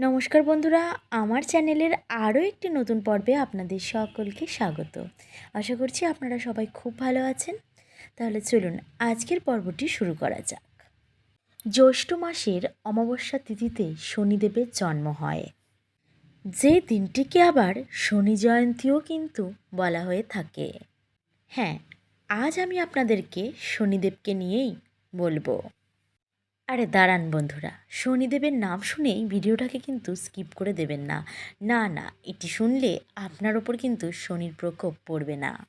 নমস্কার বন্ধুরা, আমার চ্যানেলের আরও একটি নতুন পর্বে আপনাদের সকলকে স্বাগত। আশা করছি আপনারা সবাই খুব ভালো আছেন। তাহলে চলুন আজকের পর্বটি শুরু করা যাক। জ্যৈষ্ঠ মাসের অমাবস্যা তিথিতে শনিদেবের জন্ম হয়। যে দিনটিকে আবার শনি জয়ন্তীও কিন্তু বলা হয়ে থাকে। হ্যাঁ আজ আমি আপনাদেরকে শনিদেবকে নিয়েই বলব। আরে দাঁড়ান বন্ধুরা, শনিদেবের নাম শুনেই ভিডিওটাকে কিন্তু স্কিপ করে দেবেন না। না না, এটি শুনলে আপনার ওপর কিন্তু শনির প্রকোপ পড়বে না।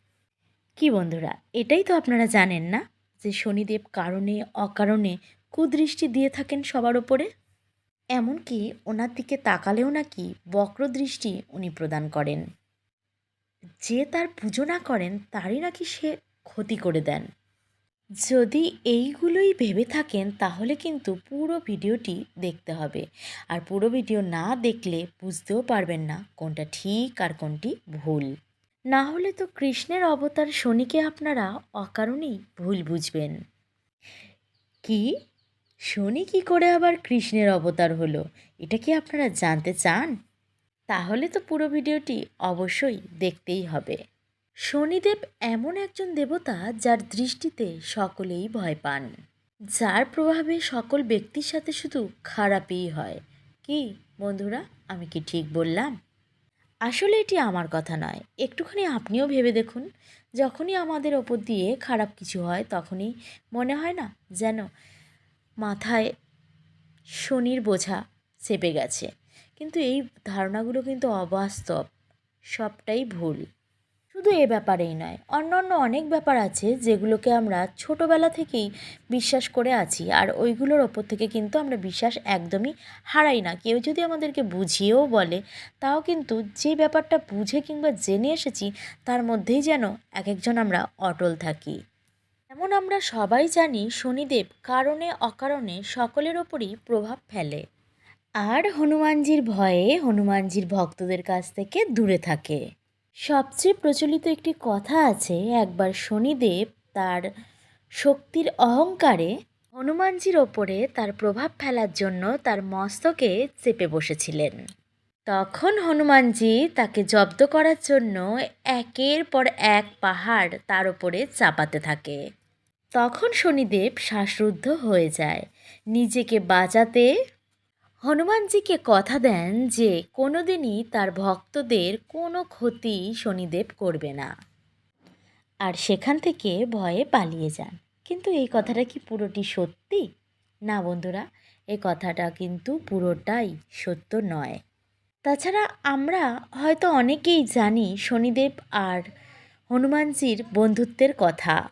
কি বন্ধুরা, এটাই তো আপনারা জানেন না যে শনিদেব কারণে, অকারণে কুদৃষ্টি দিয়ে থাকেন সবার ওপরে? এমনকি ওনার দিকে তাকালেও নাকি বক্রদৃষ্টি উনি প্রদান করেন। যে তার পুজো না করেন, তারই নাকি সে ক্ষতি করে দেন। যদি এইগুলোই ভেবে থাকেন, তাহলে কিন্তু পুরো ভিডিওটি দেখতে হবে। আর পুরো ভিডিও না দেখলে বুঝতেও পারবেন না কোনটা ঠিক আর কোনটি ভুল। না হলে তো কৃষ্ণের অবতার শনিকে আপনারা অকারণেই ভুল বুঝবেন। কি? শনি কি করে আবার কৃষ্ণের অবতার হলো? এটা কি আপনারা জানতে চান? তাহলে তো পুরো ভিডিওটি অবশ্যই দেখতেই হবে। শনিদেব এমন একজন দেবতা যার দৃষ্টিতে সকলেই ভয় পান। যার প্রভাবে সকল ব্যক্তির সাথে শুধু খারাপই হয়। কি বন্ধুরা, আমি কি ঠিক বললাম? আসলে এটি আমার কথা নয়। একটুখানি আপনিও ভেবে দেখুন। যখনই আমাদের ওপর দিয়ে খারাপ কিছু হয়, তখনই মনে হয় না যেন মাথায় শনির বোঝা চেপে গেছে। কিন্তু এই ধারণাগুলো কিন্তু অবাস্তব, সবটাই ভুল। শুধু এ ব্যাপারেই নয়, অন্যান্য অনেক ব্যাপার আছে যেগুলোকে আমরা ছোটোবেলা থেকেই বিশ্বাস করে আছি। আর ওইগুলোর ওপর থেকে কিন্তু আমরা বিশ্বাস একদমই হারাই না। কেউ যদি আমাদেরকে বুঝিয়েও বলে, তাও কিন্তু যে ব্যাপারটা বুঝে কিংবা জেনে এসেছি, তার মধ্যেই যেন এক একজন আমরা অটল থাকি। এমন আমরা সবাই জানি শনিদেব কারণে অকারণে সকলের ওপরই প্রভাব ফেলে। আর হনুমানজির ভয়ে হনুমানজির ভক্তদের কাছ থেকে দূরে থাকে। সবচেয়ে প্রচলিত একটি কথা আছে, একবার শনিদেব তার শক্তির অহংকারে হনুমানজির ওপরে তার প্রভাব ফেলার জন্য তার মস্তকে চেপে বসেছিলেন। তখন হনুমানজি তাকে জব্দ করার জন্য একের পর এক পাহাড় তার ওপরে চাপাতে থাকে। তখন শনিদেব শ্বাসরুদ্ধ হয়ে যায়। নিজেকে বাঁচাতে হনুমানজিকে কথা দেন যে কোনোদিনই তার ভক্তদের কোনো ক্ষতি শনিদেব করবে না। আর সেখান থেকে ভয়ে পালিয়ে যান। কিন্তু এই কথাটা কি পুরোটি সত্যি? না বন্ধুরা এই কথাটা কিন্তু পুরোটাই সত্য নয়। তাছাড়া আমরা হয়তো অনেকেই জানি শনিদেব আর হনুমানজির বন্ধুত্বের কথা।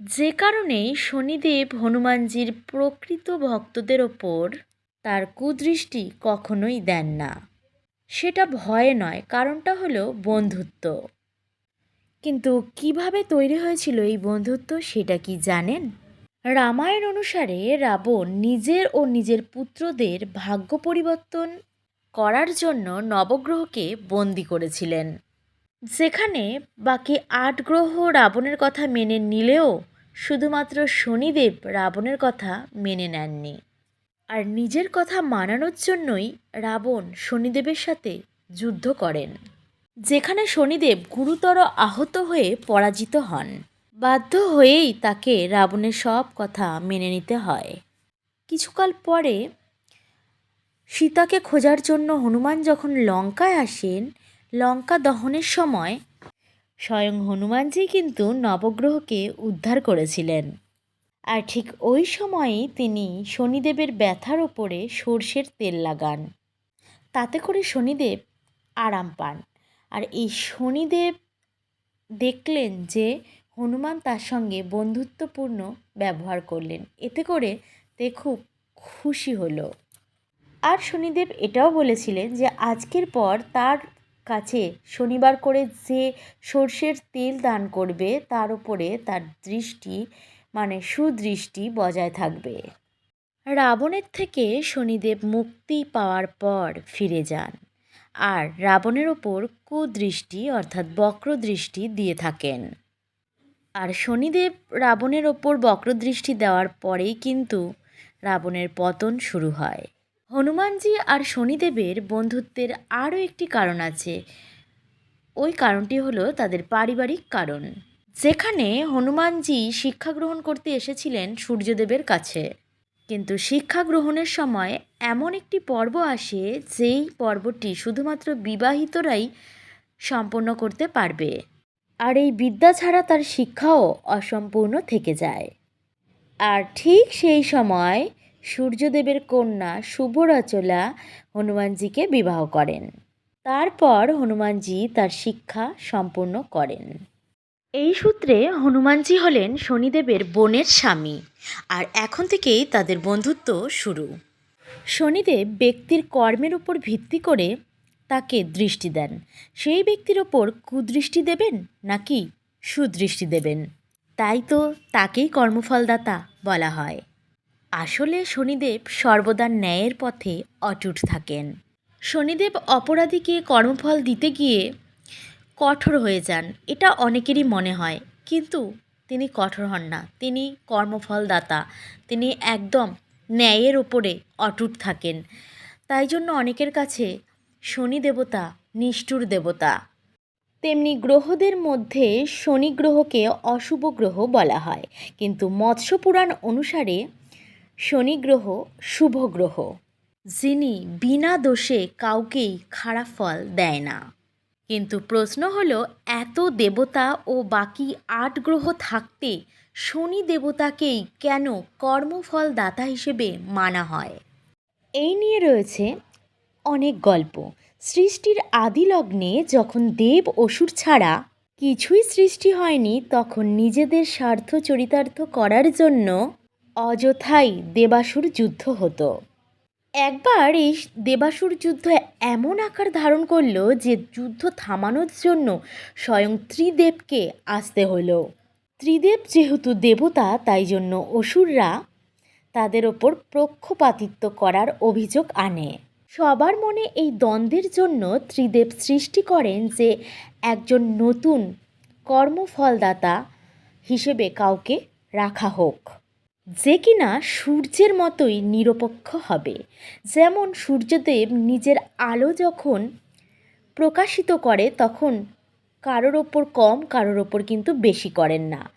যে কারণে শনিদেব হনুমানজির প্রকৃত ভক্তদের ওপর তার কুদৃষ্টি কখনোই দেন না। সেটা ভয়ে নয়, কারণটা হলো বন্ধুত্ব। কিন্তু কীভাবে তৈরি হয়েছিল এই বন্ধুত্ব সেটা কি জানেন? রামায়ণ অনুসারে রাবণ নিজের ও নিজের পুত্রদের ভাগ্য পরিবর্তন করার জন্য নবগ্রহকে বন্দি করেছিলেন। যেখানে বাকি আট গ্রহ রাবণের কথা মেনে নিলেও শুধুমাত্র শনিদেব রাবণের কথা মেনে নেননি। আর নিজের কথা মানানোর জন্যই রাবণ শনিদেবের সাথে যুদ্ধ করেন, যেখানে শনিদেব গুরুতর আহত হয়ে পরাজিত হন। বাধ্য হয়েই তাকে রাবণের সব কথা মেনে নিতে হয়। কিছুকাল পরে সীতাকে খোঁজার জন্য হনুমান যখন লঙ্কায় আসেন, লঙ্কা দহনের সময় স্বয়ং হনুমানজি কিন্তু নবগ্রহকে উদ্ধার করেছিলেন। আর ঠিক ওই সময়েই তিনি শনিদেবের ব্যথার ওপরে সর্ষের তেল লাগান। তাতে করে শনিদেব আরাম পান। আর এই শনিদেব দেখলেন যে হনুমান তার সঙ্গে বন্ধুত্বপূর্ণ ব্যবহার করলেন। এতে করে তে খুব খুশি হলো। আর শনিদেব এটাও বলেছিলেন যে আজকের পর তার কাছে শনিবার করে যে সর্ষের তেল দান করবে, তার উপরে তার দৃষ্টি মানে সুদৃষ্টি বজায় থাকবে। রাবণের থেকে শনিদেব মুক্তি পাওয়ার পর ফিরে যান আর রাবণের ওপর কুদৃষ্টি অর্থাৎ বক্রদৃষ্টি দিয়ে থাকেন। আর শনিদেব রাবণের ওপর বক্রদৃষ্টি দেওয়ার পরেই কিন্তু রাবণের পতন শুরু হয়। হনুমানজি আর শনিদেবের বন্ধুত্বের আরও একটি কারণ আছে। ওই কারণটি হলো তাদের পারিবারিক কারণ। যেখানে হনুমানজি শিক্ষা গ্রহণ করতে এসেছিলেন সূর্যদেবের কাছে। কিন্তু শিক্ষা গ্রহণের সময় এমন একটি পর্ব আসে, যেই পর্বটি শুধুমাত্র বিবাহিতরাই সম্পন্ন করতে পারবে। আর এই বিদ্যা ছাড়া তার শিক্ষাও অসম্পূর্ণ থেকে যায়। আর ঠিক সেই সময় সূর্যদেবের কন্যা শুভরচলা হনুমানজিকে বিবাহ করেন। তারপর হনুমানজি তার শিক্ষা সম্পূর্ণ করেন। এই সূত্রে হনুমানজি হলেন শনিদেবের বোনের স্বামী, আর এখন থেকেই তাদের বন্ধুত্ব শুরু। শনিদেব ব্যক্তির কর্মের উপর ভিত্তি করে তাকে দৃষ্টি দেন। সেই ব্যক্তির ওপর কুদৃষ্টি দেবেন নাকি সুদৃষ্টি দেবেন? তাই তো তাকেই কর্মফলদাতা বলা হয়। আসলে শনিদেব সর্বদা ন্যায়ের পথে অটুট থাকেন। শনিদেব অপরাধীকে কর্মফল দিতে গিয়ে কঠোর হয়ে যান, এটা অনেকেরই মনে হয়। কিন্তু তিনি কঠোর হন না। তিনি কর্মফলদাতা। তিনি একদম ন্যায়ের ওপরে অটুট থাকেন। তাই জন্য অনেকের কাছে শনি দেবতা নিষ্ঠুর দেবতা। তেমনি গ্রহদের মধ্যে শনি গ্রহকে অশুভ গ্রহ বলা হয়। কিন্তু মৎস্য পুরাণ অনুসারে শনি গ্রহ শুভ গ্রহ। যিনি বিনা দোষে কাউকেই খারাপ ফল দেয় না। কিন্তু প্রশ্ন হলো, এত দেবতা ও বাকি আট গ্রহ থাকতে শনি দেবতাকেই কেন কর্মফল দাতা হিসেবে মানা হয়? এই নিয়ে রয়েছে অনেক গল্প। সৃষ্টির আদি লগ্নে যখন দেব অসুর ছাড়া কিছুই সৃষ্টি হয়নি, তখন নিজেদের স্বার্থ চরিতার্থ করার জন্য অযথাই দেবাসুর যুদ্ধ হতো। একবার এই দেবাসুর যুদ্ধ এমন আকার ধারণ করল যে যুদ্ধ থামানোর জন্য স্বয়ং ত্রিদেবকে আসতে হলো। ত্রিদেব যেহেতু দেবতা, তাই জন্য অসুররা তাদের ওপর পক্ষপাতিত্ব করার অভিযোগ আনে। সবার মনে এই দ্বন্দ্বের জন্য ত্রিদেব সৃষ্টি করেন যে একজন নতুন কর্মফলদাতা হিসেবে কাউকে রাখা হোক। যে কিনা সূর্যের মতোই নিরপেক্ষ হবে। যেমন সূর্যদেব নিজের আলো যখন প্রকাশিত করে, তখন কারোর ওপর কম, কারোর ওপর কিন্তু বেশি করেন না।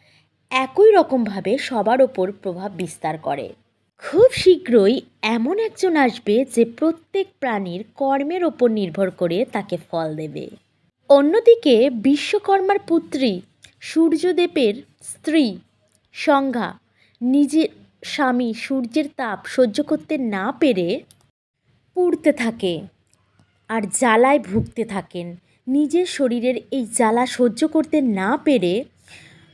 একই রকমভাবে সবার ওপর প্রভাব বিস্তার করে। খুব শীঘ্রই এমন একজন আসবে যে প্রত্যেক প্রাণীর কর্মের ওপর নির্ভর করে তাকে ফল দেবে। অন্যদিকে বিশ্বকর্মার পুত্রী সূর্যদেবের স্ত্রী সংজ্ঞা নিজের স্বামী সূর্যের তাপ সহ্য করতে না পেরে পুড়তে থাকে আর জ্বালায় ভুগতে থাকেন। নিজের শরীরের এই জ্বালা সহ্য করতে না পেরে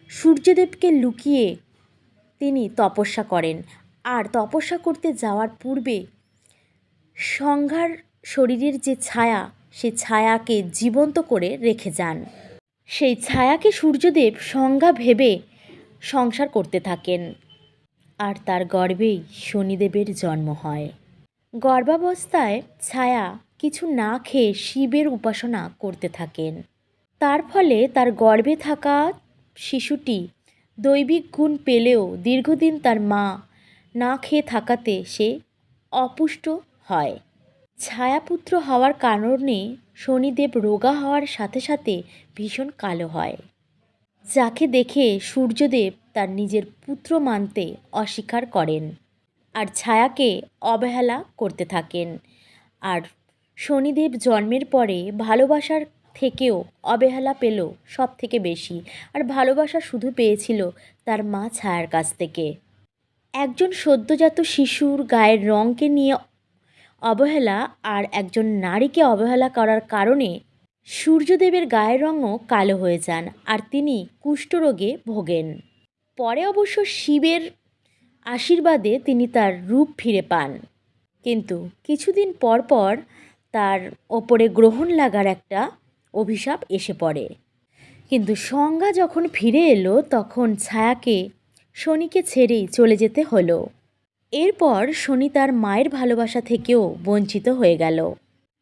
সূর্যদেবকে লুকিয়ে তিনি তপস্যা করেন। আর তপস্যা করতে যাওয়ার পূর্বে সংঘার শরীরের যে ছায়া, সে ছায়াকে জীবন্ত করে রেখে যান। সেই ছায়াকে সূর্যদেব সংজ্ঞা ভেবে সংসার করতে থাকেন। আর তার গর্ভেই শনিদেবের জন্ম হয়। গর্ভাবস্থায় ছায়া কিছু না খেয়ে শিবের উপাসনা করতে থাকেন। তার ফলে তার গর্ভে থাকা শিশুটি দৈবিক গুণ পেলেও দীর্ঘদিন তার মা না খেয়ে থাকাতে সে অপুষ্ট হয়। ছায়াপুত্র হওয়ার কারণে শনিদেব রোগা হওয়ার সাথে সাথে ভীষণ কালো হয়। যাকে দেখে সূর্যদেব তার নিজের পুত্র মানতে অস্বীকার করেন আর ছায়াকে অবহেলা করতে থাকেন। আর শনিদেব জন্মের পরে ভালোবাসার থেকেও অবহেলা পেল সব থেকে বেশি আর ভালোবাসা শুধু পেয়েছিল তার মা ছায়ার কাছ থেকে। একজন সদ্যজাত শিশুর গায়ের রঙকে নিয়ে অবহেলা আর একজন নারীকে অবহেলা করার কারণে সূর্যদেবের গায়ের রঙও কালো হয়ে যান আর তিনি কুষ্ঠরোগে ভোগেন। পরে অবশ্য শিবের আশীর্বাদে তিনি তার রূপ ফিরে পান। কিন্তু কিছুদিন পর পর তার ওপরে গ্রহণ লাগার একটা অভিশাপ এসে পড়ে। কিন্তু সংজ্ঞা যখন ফিরে এলো, তখন ছায়াকে শনিকে ছেড়েই চলে যেতে হলো। এরপর শনি তার মায়ের ভালোবাসা থেকেও বঞ্চিত হয়ে গেল।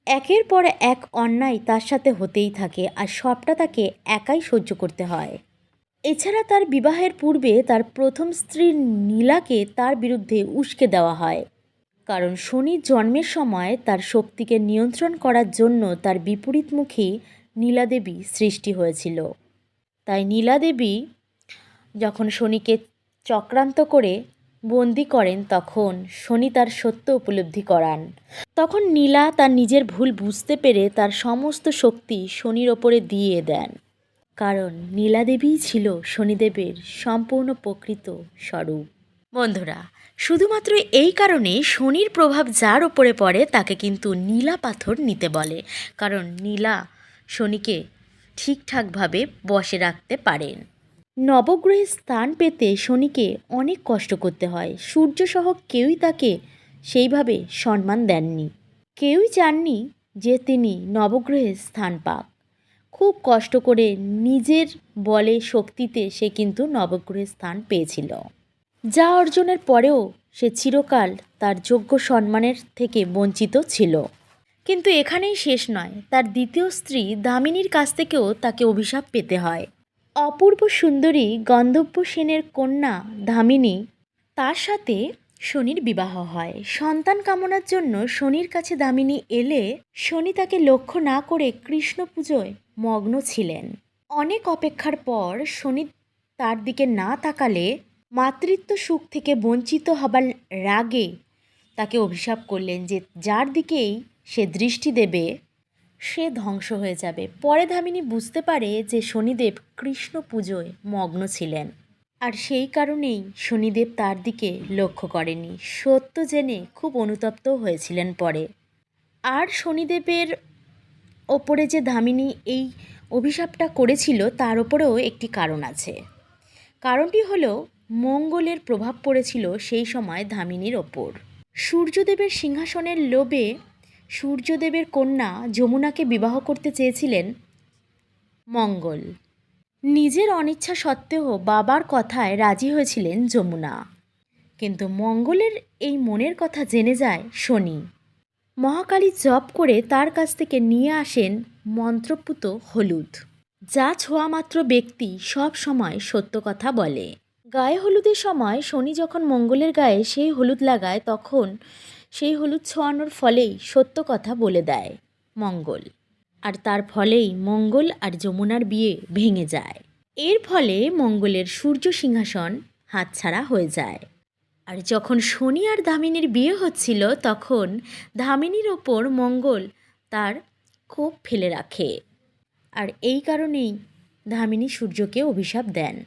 একের পর এক অন্যায় তার সাথে হতেই থাকে আর সবটা তাকে একাই সহ্য করতে হয়। এছাড়া তার বিবাহের পূর্বে তার প্রথম স্ত্রী নীলাকে তার বিরুদ্ধে উস্কে দেওয়া হয়। কারণ শনি জন্মের সময় তার শক্তিকে নিয়ন্ত্রণ করার জন্য তার বিপরীতমুখী নীলাদেবী সৃষ্টি হয়েছিল। তাই নীলাদেবী যখন শনিকে চক্রান্ত করে বন্দি করেন তখন শনি তার সত্য উপলব্ধি করান। তখন নীলা তার নিজের ভুল বুঝতে পেরে তার সমস্ত শক্তি শনির ওপরে দিয়ে দেন। কারণ নীলা নীলাদেবীই ছিল শনিদেবের সম্পূর্ণ প্রকৃত স্বরূপ। বন্ধুরা, শুধুমাত্র এই কারণে শনির প্রভাব যার ওপরে পড়ে তাকে কিন্তু নীলা পাথর নিতে বলে। কারণ নীলা শনিকে ঠিকঠাকভাবে বসে রাখতে পারেন। নবগ্রহে স্থান পেতে শনিকে অনেক কষ্ট করতে হয়। সূর্যসহ কেউই তাকে সেইভাবে সম্মান দেননি। কেউই চাননি যে তিনি নবগ্রহে স্থান পাক। খুব কষ্ট করে নিজের বলে শক্তিতে সে কিন্তু নবগ্রহে স্থান পেয়েছিল। যা অর্জনের পরেও সে চিরকাল তার যোগ্য সম্মানের থেকে বঞ্চিত ছিল। কিন্তু এখানেই শেষ নয়। তার দ্বিতীয় স্ত্রী দামিনীর কাছ থেকেও তাকে অভিশাপ পেতে হয়। অপূর্ব সুন্দরী গন্ধব্য সেনের কন্যা ধামিনী, তার সাথে শনির বিবাহ হয়। সন্তান কামনার জন্য শনির কাছে দামিনী এলে শনি তাকে লক্ষ্য না করে কৃষ্ণ পুজোয় মগ্ন ছিলেন। অনেক অপেক্ষার পর শনি তার দিকে না তাকালে মাতৃত্ব সুখ থেকে বঞ্চিত হবার রাগে তাকে অভিশাপ করলেন যে যার দিকেই সে দৃষ্টি দেবে সে ধ্বংস হয়ে যাবে। পরে ধামিনী বুঝতে পারে যে শনিদেব কৃষ্ণ পুজোয় মগ্ন ছিলেন। আর সেই কারণেই শনিদেব তার দিকে লক্ষ্য করেনি সত্য জেনে খুব অনুতপ্ত হয়েছিলেন পরে। আর শনিদেবের ওপরে যে ধামিনী এই অভিশাপটা করেছিল, তার ওপরেও একটি কারণ আছে। কারণটি হলো, মঙ্গলের প্রভাব পড়েছিল সেই সময় ধামিনীর ওপর। সূর্যদেবের সিংহাসনের লোভে সূর্যদেবের কন্যা যমুনাকে বিবাহ করতে চেয়েছিলেন মঙ্গল। নিজের অনিচ্ছা সত্ত্বেও বাবার কথায় রাজি হয়েছিলেন যমুনা। কিন্তু মঙ্গলের এই মনের কথা জেনে যায় শনি। মহাকালী জপ করে তার কাছ থেকে নিয়ে আসেন মন্ত্রপুত হলুদ, যা ছোঁয়ামাত্র ব্যক্তি সব সময় সত্য কথা বলে। গায়ে হলুদের সময় শনি যখন মঙ্গলের গায়ে সেই হলুদ লাগায়, তখন সেই হলুদ ছোঁয়ানোর ফলেই সত্য কথা বলে দেয় মঙ্গল। আর তার ফলেই মঙ্গল আর যমুনার বিয়ে ভেঙে যায়। এর ফলে মঙ্গলের সূর্য সিংহাসন হাতছাড়া হয়ে যায়। আর যখন শনি আর ধামিনীর বিয়ে হচ্ছিল, তখন ধামিনীর ওপর মঙ্গল তার ক্ষোভ ফেলে রাখে। আর এই কারণেই ধামিনী সূর্যকে অভিশাপ দেন।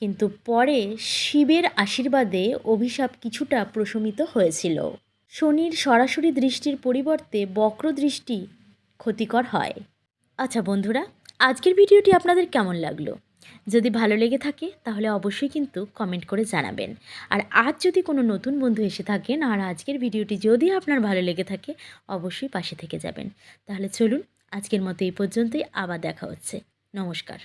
কিন্তু পরে শিবের আশীর্বাদে অভিশাপ কিছুটা প্রশমিত হয়েছিল। শনির সরাসরি দৃষ্টির পরিবর্তে বক্র দৃষ্টি ক্ষতিকর হয়। আচ্ছা বন্ধুরা, আজকের ভিডিওটি আপনাদের কেমন লাগল? যদি ভালো লেগে থাকে, তাহলে অবশ্যই কিন্তু কমেন্ট করে জানাবেন। আর আজ যদি কোনো নতুন বন্ধু এসে থাকেন, আর আজকের ভিডিওটি যদি আপনার ভালো লেগে থাকে, অবশ্যই পাশে থেকে যাবেন। তাহলে চলুন, আজকের মতো এই পর্যন্তই, আবার দেখা হচ্ছে। নমস্কার।